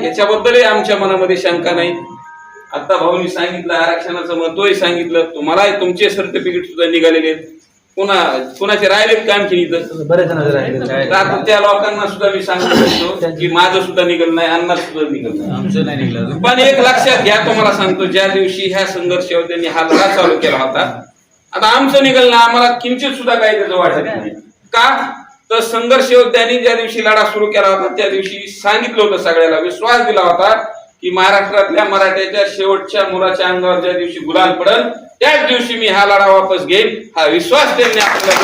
ह्याच्याबद्दलही आमच्या मनामध्ये शंका नाही. आता भाऊनी सांगितलं आरक्षणाचं महत्वही सांगितलं. तुम्हालाही तुमचे सर्टिफिकेट सुद्धा निघालेले आहेत. पुन्हा कुणाचे राहिलेत का आणखी बरेच तर त्या लोकांना सुद्धा मी सांगू शकतो की माझं सुद्धा निघल नाही अण्णा सुद्धा निघल नाही. आमचं नाही निघलं पण एक लक्षात घ्या तुम्हाला सांगतो ज्या दिवशी ह्या संघर्षावर त्यांनी हा लढा चालू केला होता आता आमचं निघल ना आम्हाला किंचित सुद्धा काही त्याचं वाटत नाही. का? तर संघर्ष योद्ध्यांनी ज्या दिवशी लढा सुरू केला होता त्या दिवशी सांगितलं होतं सगळ्याला विश्वास दिला होता की महाराष्ट्रातल्या मराठ्याच्या शेवटच्या मुलाच्या अंगावर ज्या दिवशी गुलाल पडल त्याच दिवशी मी हा लढा वापस घेईन. हा विश्वास त्यांनी आपल्याला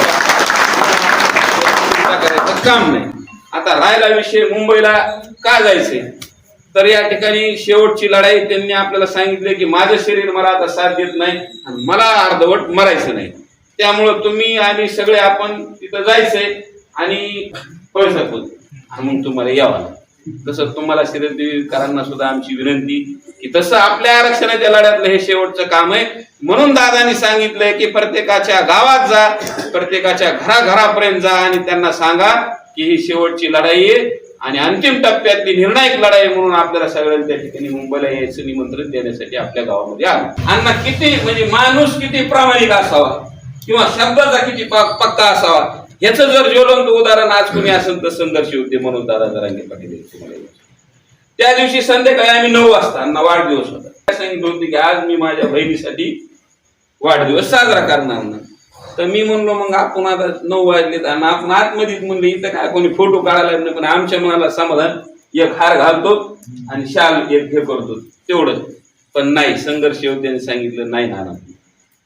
करायचं काम नाही. आता राहिला विषय मुंबईला का जायचंय? तर या ठिकाणी शेवटची लढाई त्यांनी आपल्याला सांगितले की माझं शरीर मला आता साथ देत नाही आणि मला अर्धवट मरायचं नाही. त्यामुळं तुम्ही आणि सगळे आपण तिथं जायचंय. आणि पैसा मग तुम्हाला यावं तसं तुम्हाला शरीरदेवीकरांना सुद्धा आमची विनंती की तसं आपल्या आरक्षणाच्या लढ्यातलं हे शेवटचं काम आहे. म्हणून दादानी सांगितलंय की प्रत्येकाच्या गावात जा प्रत्येकाच्या घराघरापर्यंत जा आणि त्यांना सांगा की ही शेवटची लढाई आहे आणि अंतिम टप्प्यातली निर्णायक लढाई म्हणून आपल्याला सगळ्यांना त्या ठिकाणी मुंबईला यायचं निमंत्रण देण्यासाठी आपल्या गावामध्ये आलं. अण्णा किती म्हणजे माणूस किती प्रामाणिक असावा किंवा शब्दाचा किती प- पक्का असावा याचं जर ज्वलंत उदाहरण आज कुणी असेल तर संघर्ष होते म्हणून दादा जरांगे पाटील तुम्हाला त्या दिवशी संध्याकाळी आम्ही नऊ वाजता वाढदिवस होता. काय सांगितलं होतं की आज मी माझ्या बहिणीसाठी वाढदिवस साजरा करणार ना तर मी म्हणलो मग आपण आता नऊ वाजलेत आणि आपण आतमध्येच म्हणलं इथं काय कोणी फोटो काढायला नाही पण आमच्या मनाला समाधान एक हार घालतो आणि शाल एक हे करतो. तेवढंच. पण नाही संघर्ष होते सांगितलं नाही ना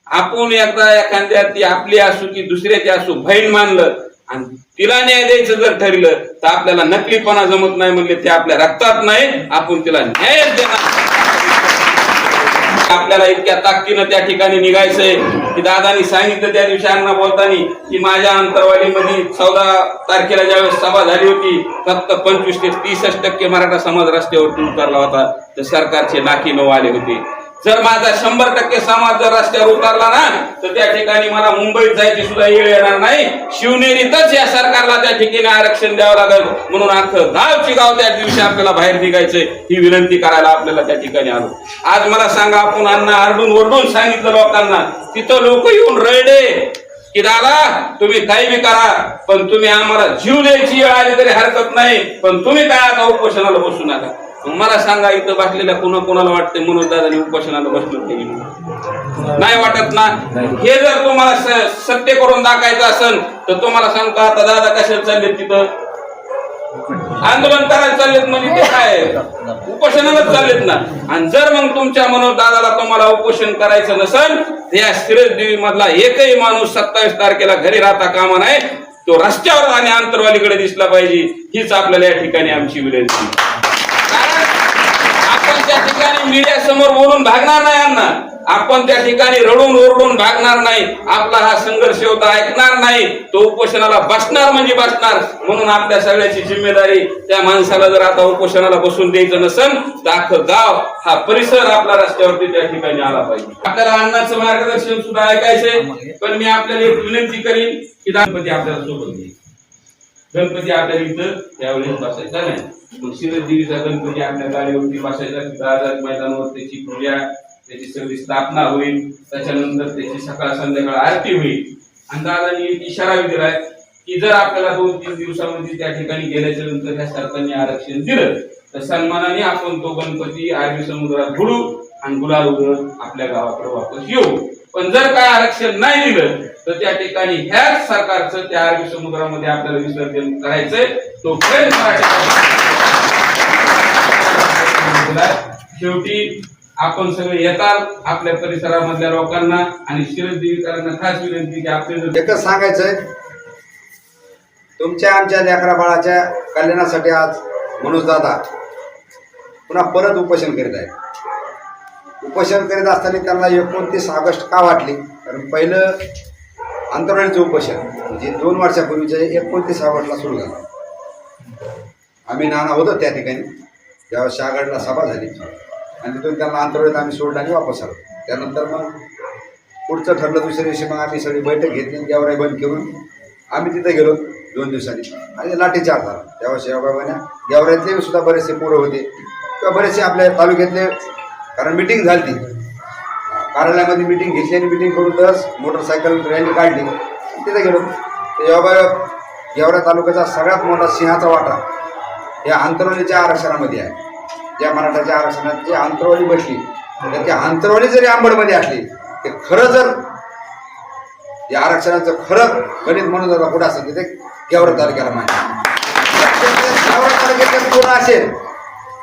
आपण एकदा एखाद्या ती आपली असू की दुसऱ्याची असू बहीण मानलं आणि तिला न्याय द्यायचं जर ठरलं तर आपल्याला नकलीपणा जमत नाही म्हणले ते आपल्या रक्तात नाही आपण तिला न्याय देणार. आपल्याला इतक्या ताकदीनं त्या ठिकाणी निघायचंय. की दादानी सांगितलं त्या दिवशी अण्णा बोलताना की माझ्या अंतरवाडीमध्ये चौदा तारखेला ज्यावेळेस सभा झाली होती फक्त पंचवीस ते तीसच टक्के मराठा समाज रस्त्यावरती उतरला होता. तर सरकारचे नाकी नऊ आले होते. जर माझा शंभर टक्के समाज जर रस्त्यावर उतरला ना तर त्या ठिकाणी मला मुंबईत जायची सुद्धा येळ येणार नाही. शिवनेरीतच या सरकारला त्या ठिकाणी आरक्षण द्यावं लागेल. म्हणून अख्खं गावची गाव त्या दिवशी आपल्याला बाहेर निघायचंय ही विनंती करायला आपल्याला त्या ठिकाणी आलो. आज मला सांगा आपण अण्णा आरडून ओरडून सांगितलं लोकांना तिथं लोक येऊन रडले की दादा तुम्ही काही बी करा पण तुम्ही आम्हाला जीव द्यायची वेळ आली तरी हरकत नाही. पण तुम्ही काय आता उपोषणाला बसू नका. मला सांगा इथं बसलेल्या कोणा कोणाला वाटते मनोज दादानी उपोषणाला बसलो नाही वाटत ना? हे जर तुम्हाला सत्य करून दाखायचं असेल तर तुम्हाला सांगतो आता दादा कशाला चालले तिथं? आंदोलन करायला चाललेत म्हणजे ते काय? उपोषणालाच चाललेत ना? आणि जर मग तुमच्या मनोज दादाला तुम्हाला उपोषण करायचं नसेल तर या देवी मधला एकही माणूस सत्तावीस तारखेला घरी राहता कामा नाही तो रस्त्यावर आणि आंतरवालीकडे दिसला पाहिजे. हीच आपल्याला या ठिकाणी आमची विनंती. आपण त्या ठिकाणी मीडिया समोर बोलून भागणार नाही यांना आपण त्या ठिकाणी रडून ओरडून भागणार नाही. आपला हा संघर्ष होता ऐकणार नाही. तो उपोषणाला बसणार म्हणजे बसणार. म्हणून आपल्या सगळ्याची जिम्मेदारी त्या माणसाला जर आता उपोषणाला बसून द्यायचं नसेल तर अख्खं गाव हा परिसर आपला रस्त्यावरती त्या ठिकाणी आला पाहिजे. आपल्याला अण्णाचं मार्गदर्शन सुद्धा ऐकायचंय. पण मी आपल्याला एक विनंती करीन की दानपती आपल्याला सोबत. घेईल गणपती आपल्याला इथं त्यावेळेस बसायचा नाही. मग शिरदेवीचा गणपती आपल्या गाडीवरती बसायचा तिथं मैदानावर त्याची पूजा त्याची सगळी स्थापना होईल. त्याच्यानंतर त्याची सकाळ संध्याकाळ आरती होईल. आणि दादानी एक इशारा दिलाय की जर आपल्याला दोन तीन दिवसामध्ये त्या ठिकाणी गेल्याच्यानंतर ह्या सरकारने आरक्षण दिलं तर सन्मानाने आपण तो गणपती अरबी समुद्रात बुडू आणि गुलाल उधळत आपल्या गावाकडे वापस येऊ. पण जर काय आरक्षण नाही दिलं तर त्या ठिकाणी ह्याच सरकारचं त्या अरबी समुद्रामध्ये आपल्याला विसर्जन करायचंय. तो शेवटी आपण सगळे येतात आपल्या परिसरामधल्या लोकांना आणि शिरदेवीकरांना खास विनंती की आपले एकच सांगायचंय तुमच्या आमच्या लेकरा बाळाच्या कल्याणासाठी आज मनोज दादा पुन्हा परत उपोषण करीत आहे उपोषण करीत असताना त्यांना एकोणतीस ऑगस्ट का वाटली? कारण पहिलं आंतरवाडीचं चौकशा म्हणजे दोन वर्षापूर्वीच्या एकोणतीस ऑगस्टला सुरू झालं. आम्ही नाना होतो त्या ठिकाणी. तेव्हा शहागडला सभा झाली. आणि तिथून त्यांना आंतरवाडीत आम्ही सोडलं आणि वापस आलो. त्यानंतर मग पुढचं ठरलं दुसऱ्या दिवशी मग आम्ही सगळी बैठक घेतली गेवराई बंद करून आम्ही तिथे गेलो दोन दिवसांनी. आणि लाठीचार झाला. तेव्हा शेवगावाने गेवराईतले सुद्धा बरेचसे पोरं होते. किंवा बरेचसे आपल्या तालुक्यातले कारण मिटिंग झाली ती कार्यालयामध्ये मिटिंग घेतली आणि मिटिंग करून दस मोटरसायकल रॅली काढली. तिथे गेलो. तर योगायोग गेवरा तालुक्याचा सगळ्यात मोठा सिंहाचा वाटा या आंतरवलीच्या आरक्षणामध्ये आहे. ज्या मराठाच्या आरक्षणात जी आंतरवली बसली तर त्या आंतरवली जरी आंबडमध्ये असली ते खरं जर या आरक्षणाचं खरं गणित म्हणून जर कुठं असेल तिथे ते गेवरा तालुक्याला माहिती गेवरा तालुक्यात पूर्ण असेल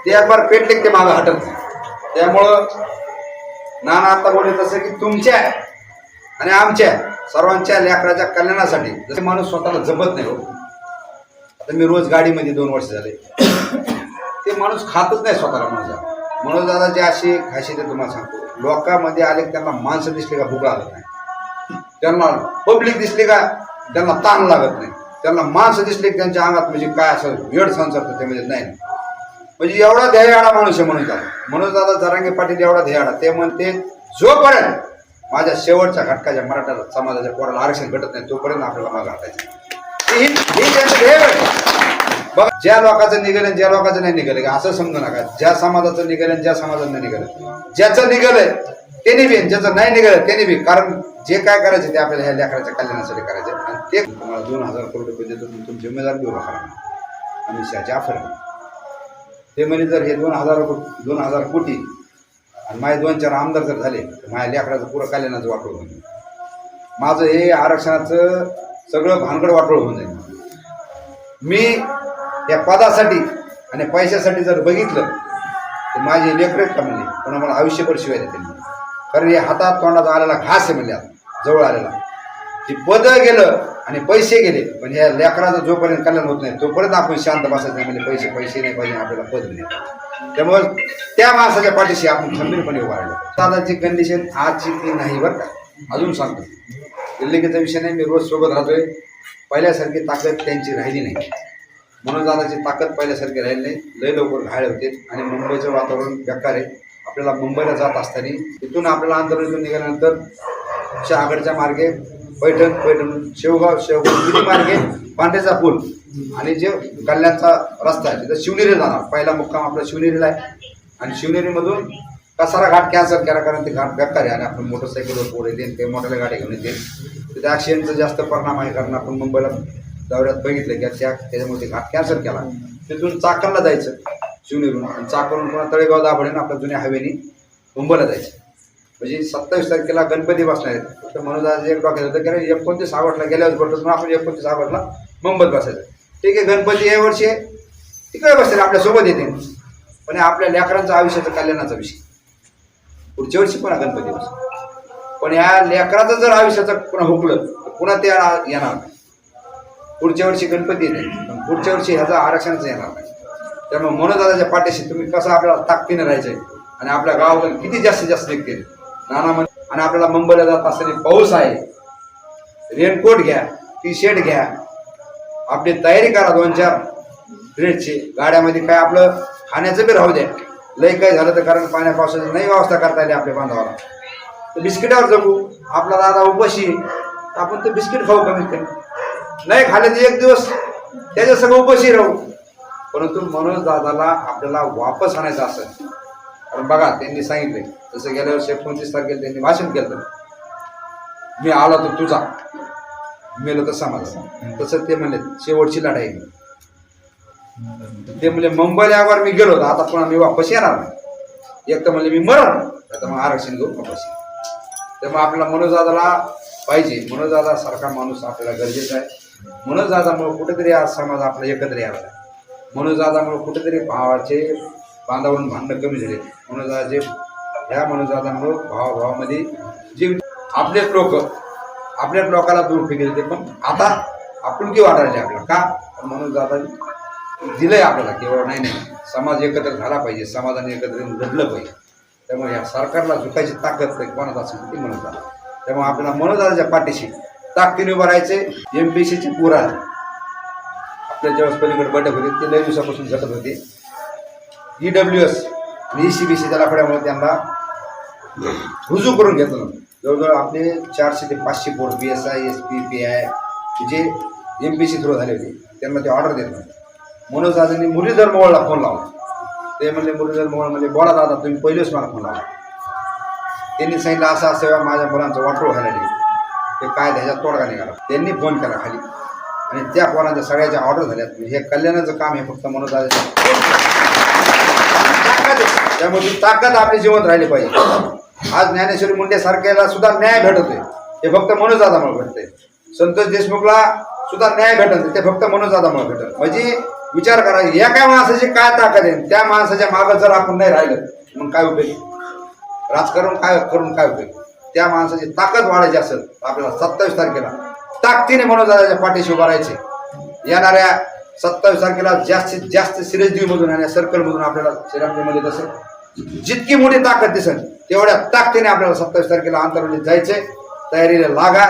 ते एक पेटले ते मागं हटत. त्यामुळं नाना आता बोलले तसं की तुमच्या आणि आमच्या सर्वांच्या लेकराच्या कल्याणासाठी. जसे माणूस स्वतःला जपत नाही हो. आता मी रोज गाडीमध्ये दोन वर्ष झाले. ते माणूस खातच नाही स्वतःला माझा म्हणून दादा जे अशी खाशी ते तुम्हाला सांगतो. लोकांमध्ये आले की त्यांना माणसं दिसली का भूक लागत नाही. त्यांना पब्लिक दिसली का त्यांना ताण लागत नाही. त्यांना माणसं दिसली की त्यांच्या अंगात म्हणजे काय असं वेळ संसार त्यामध्ये नाही. म्हणजे एवढा ध्येयाडा माणूस आहे म्हणून दादा म्हणून दादा जरांगे पाटील एवढा ध्येयाडा ते म्हणते जोपर्यंत माझ्या शेवटच्या घटकाच्या मराठा समाजाच्या पोराला आरक्षण भेटत नाही तोपर्यंत आपल्याला मागे हटायचं ही त्यांचं ध्येय बघा ज्या लोकांचं निघालं ज्या लोकांचं नाही निघालं असं समजू नका. ज्या समाजाचं निघालं ज्या समाजाचं नाही निघालं. ज्याचं निघालंय त्यांनी बी ज्याचं नाही निघालं त्यांनी बी. कारण जे काय करायचे ते आपल्याला ह्या लेकराच्या कल्याणासाठी करायचे आणि ते तुम्हाला दोन हजार करोड रुपये देतो तुमची उमेदवार घेऊ नका. अमित शहा जाफर ते म्हणे जर हे दोन हजार को- दोन हजार कोटी आणि माझे दोन चार आमदार जर झाले तर माझ्या लेकराचं पुरं कल्याणाचं वाटोळ होऊन जाईल. माझं हे आरक्षणाचं सगळं भानगड वाटोळ होऊन जाईल. मी या पदासाठी आणि पैशासाठी जर बघितलं तर माझे लेकरच का म्हणले पण मला आयुष्यभर शिवाय देते कारण हे हातात तोंडाचा आलेला घास आहे म्हणजे जवळ आलेला. ते पद गेलं आणि पैसे गेले. पण या लेकराचं जोपर्यंत कल्याण होत नाही तोपर्यंत आपण शांत बसायचं नाही. म्हणजे पैसे पैसे नाही पाहिजे आपल्याला पद नाही. त्यामुळे त्या माणसाच्या पाठीशी आपण खंबीरपणे उभा राहिलो. दादाची कंडिशन आजची ती नाही बरं का. अजून सांगतो. दिल्लीचा विषय नाही. मी रोज सोबत राहतोय. पहिल्यासारखी ताकद त्यांची राहिली नाही. म्हणून दादाची ताकद पहिल्यासारखी राहिली नाही. लय लवकर घायल होते. आणि मुंबईचं वातावरण बेकार आहे. आपल्याला मुंबईला जात असताना तिथून आपल्याला आंतरराष्ट्रीय निघाल्यानंतर आगडच्या मार्गे पैठण पैठण शेवगाव शेवगाव मार्गे पांढरेचा पूल. आणि जे कल्याणचा रस्ता आहे तिथं शिवनेरी जाणार. पहिला मुक्काम आपला शिवनेरीला आहे. आणि शिवनेरीमधून कसारा घाट कॅन्सल केला कारण ते घाट बेकार आहे आणि आपण मोटरसायकलवर पुढे येते ते मोठ्या गाड्या घेऊन येते तिथे ॲक्सिडेंटचा जास्त परिणाम आहे कारण आपण मुंबईला दौऱ्यात बघितलं की त्या त्याच्यामुळे ते घाट कॅन्सल केला. तिथून चाकणला जायचं शिवनेरीहून. आणि चाकणहून पुन्हा तळेगाव दाभाडेनं आपल्या जुन्या हवेने मुंबईला जायचं. म्हणजे सत्तावीस तारखेला गणपती बसणार आहेत. फक्त म्हणून आज एक डॉक्टर होतं कारण एकोणतीस ऑगस्टला गेल्यावर पडतो म्हणून आपण एकोणतीस ऑगस्टला मुंबईत बसायचं ठीक आहे गणपती या वर्षी तिकडे बसतील आपल्यासोबत येते पण आपल्या लेकरांचा आयुष्याचा कल्याणाचा विषय. पुढच्या वर्षी पुन्हा गणपती बस पण या लेकराचं जर आयुष्याचं पुन्हा हुकलं तर पुन्हा ते येणार नाही. पुढच्या वर्षी गणपती येते पण पुढच्या वर्षी ह्याचं आरक्षणच येणार नाही. त्यामुळे मनोदादाच्या पाठीशी तुम्ही कसं आपल्याला ताकदीने राहायचंय आणि आपल्या गावाकडे किती जास्तीत जास्त निघतील नाना म्हण आणि आपल्याला मुंबईला जात असताना पाऊस आहे. रेनकोट घ्या टी शर्ट घ्या. आपली तयारी करा दोन चार. ड्रेसची. गाड्यामध्ये काय आपलं खाण्याचं बी राहू द्या. लय काय झालं तर कारण पाण्या पावसाची नाही व्यवस्था करता आली आपल्या बांधवाला तर बिस्किटावर जगू. आपला दादा उपाशी तर आपण ते बिस्किट खाऊ कमीत कमी. नाही खाल्ले तर एक दिवस त्याच्या सगळं उपाशी राहू. परंतु मनोज दादाला आपल्याला वापस आणायचं असेल. कारण बघा त्यांनी सांगितले जसं गेल्या वर्षी एकोणतीस तारखेला त्यांनी भाषण केलं. मी आला तर तुझा. मेलो तर माझा तसं ते म्हणले शेवटची लढाई ते म्हणजे मुंबईला यावर मी गेलो तर आता पुन्हा मी वापस येणार नाही. एक तर म्हणजे मी मरण आता मग आरक्षण घेऊन वापस येईन. त्यामुळे आपल्याला मनोजदादाला पाहिजे. मनोजदादा सारखा माणूस आपल्याला गरजेचा आहे. मनोजदादामुळे कुठेतरी आज समाज आपला एकत्र यावा आहे मनोजदादामुळे कुठेतरी भावाचे बांधावरून भांडणं कमी झाले. मनोजाचे ह्या मनोजदादामुळे भावाभावामध्ये जे आपलेच लोक आपल्याच लोकाला दूर फेकले ते पण आता आपुलकी वाटायची आपल्याला. का? तर दिलंय आपल्याला केवळ. नाही नाही. समाज एकत्र झाला पाहिजे. समाजाने एकत्र येऊन लढलं पाहिजे. त्यामुळे या सरकारला झुकायची ताकद नाही कोणात असेल ती म्हणत त्यामुळे आपल्याला मनोदाराच्या पाठीशी ताकदीने उभं राहायचे एम पी सीची पुरा आपल्या ज्यावेळेस पलीकडे बैठक होते ते लय दिवसापासून घटत होते. ई डब्ल्यू एस आणि ई सी बी सीच्या लाकड्यामुळे त्यांना रुजू करून घेतलं. जवळजवळ आपले चारशे ते पाचशे पोर B S I S P P I J M P C through झाले होते त्यांना ते ऑर्डर देत नव्हते. म्हणून दादांनी मुरलीधर मोहळला फोन लावला. ते म्हणले मुरलीधर मोहळ म्हणजे बोला दादा तुम्ही पहिलेच मला फोन लावला. त्यांनी सांगितलं असं असं माझ्या मुलांचं वाटोळ व्हायला ते काय त्याच्यात तोडगा निघाला. त्यांनी फोन केला खाली. आणि त्या पोरांच्या सगळ्याच्या ऑर्डर झाल्यात. म्हणजे हे कल्याणाचं काम हे फक्त मनोज त्यामुळे ताकद आपली जिवंत राहिली पाहिजे. आज ज्ञानेश्वरी मुंडे सारख्याला सुद्धा न्याय भेटतोय. हे फक्त मनोजदादामुळे भेटतंय. संतोष देशमुखला सुद्धा न्याय भेटत ते फक्त मनोजदादामुळे भेटत म्हणजे विचार करा या काय माणसाची काय ताकद आहे? त्या माणसाच्या मागं जर आपण नाही राहिलं मग काय उपयोग? राजकारण काय करून काय उपयोग? त्या माणसाची ताकद वाढायची असेल आपल्याला सत्तावीस तारखेला ताकदीने मनोजदादाच्या पाठीशी उभा राहायचे. येणाऱ्या सत्तावीस तारखेला जास्तीत जास्त सिरेजदीमधून आणि सर्कलमधून आपल्याला श्रीरामजीमध्ये तसं जितकी मोठी ताकद दिसेल तेवढ्या ताकदीने आपल्याला सत्तावीस तारखेला आंतरमध्ये जायचे तयारीला लागा.